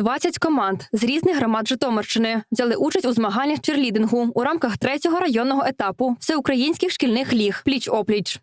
20 команд з різних громад Житомирщини взяли участь у змаганнях черлідингу у рамках третього районного етапу всеукраїнських шкільних ліг пліч опліч.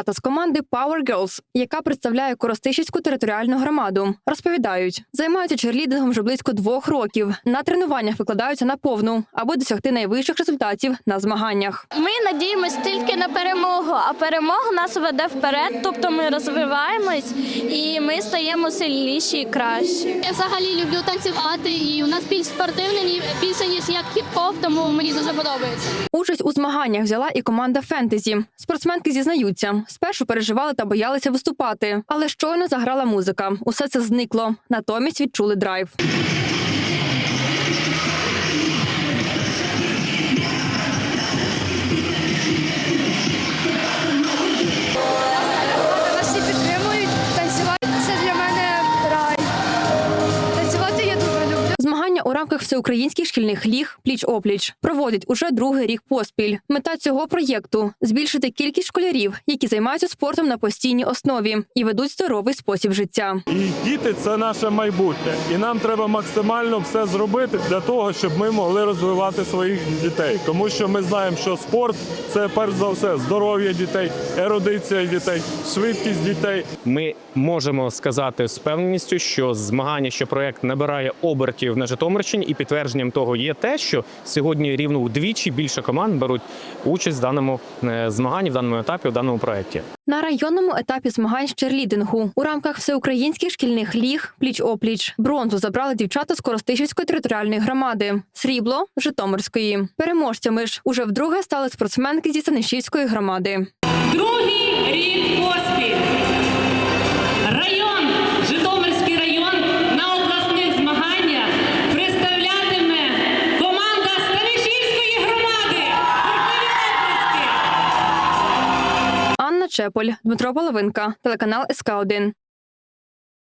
Дівчата з команди Power Girls, яка представляє Коростишівську територіальну громаду, розповідають, займаються черлідингом вже близько двох років. На тренуваннях викладаються на повну, аби досягти найвищих результатів на змаганнях. Ми надіємось тільки на перемогу, а перемога нас веде вперед, тобто ми розвиваємось і ми стаємо сильніші і кращі. Я взагалі люблю танцювати, і у нас більш спортивний більше ніж як хіп-хоп, тому мені дуже подобається. Участь у змаганнях взяла і команда фентезі. Спортсменки зізнаються, спершу переживали та боялися виступати, але щойно заграла музика. Усе це зникло. Натомість відчули драйв. Рамках всеукраїнських шкільних ліг пліч опліч проводять уже другий рік поспіль. Мета цього проєкту збільшити кількість школярів, які займаються спортом на постійній основі і ведуть здоровий спосіб життя. І діти це наше майбутнє. І нам треба максимально все зробити для того, щоб ми могли розвивати своїх дітей. Тому що ми знаємо, що спорт це перш за все здоров'я дітей, ерудиція дітей, швидкість дітей. Ми можемо сказати з певністю, що змагання, що проект набирає обертів на Житомирщині, і підтвердженням того є те, що сьогодні рівно вдвічі більше команд беруть участь в даному е, змаганні, в даному етапі, в даному проекті. На районному етапі змагань з черлідингу у рамках всеукраїнських шкільних ліг пліч опліч бронзу забрали дівчата з Коростишівської територіальної громади, срібло Житомирської. Переможцями ж уже вдруге стали спортсменки зі Станишівської громади. Другий рік поспіль. Чеполь, Дмитро Половинка, телеканал СК 1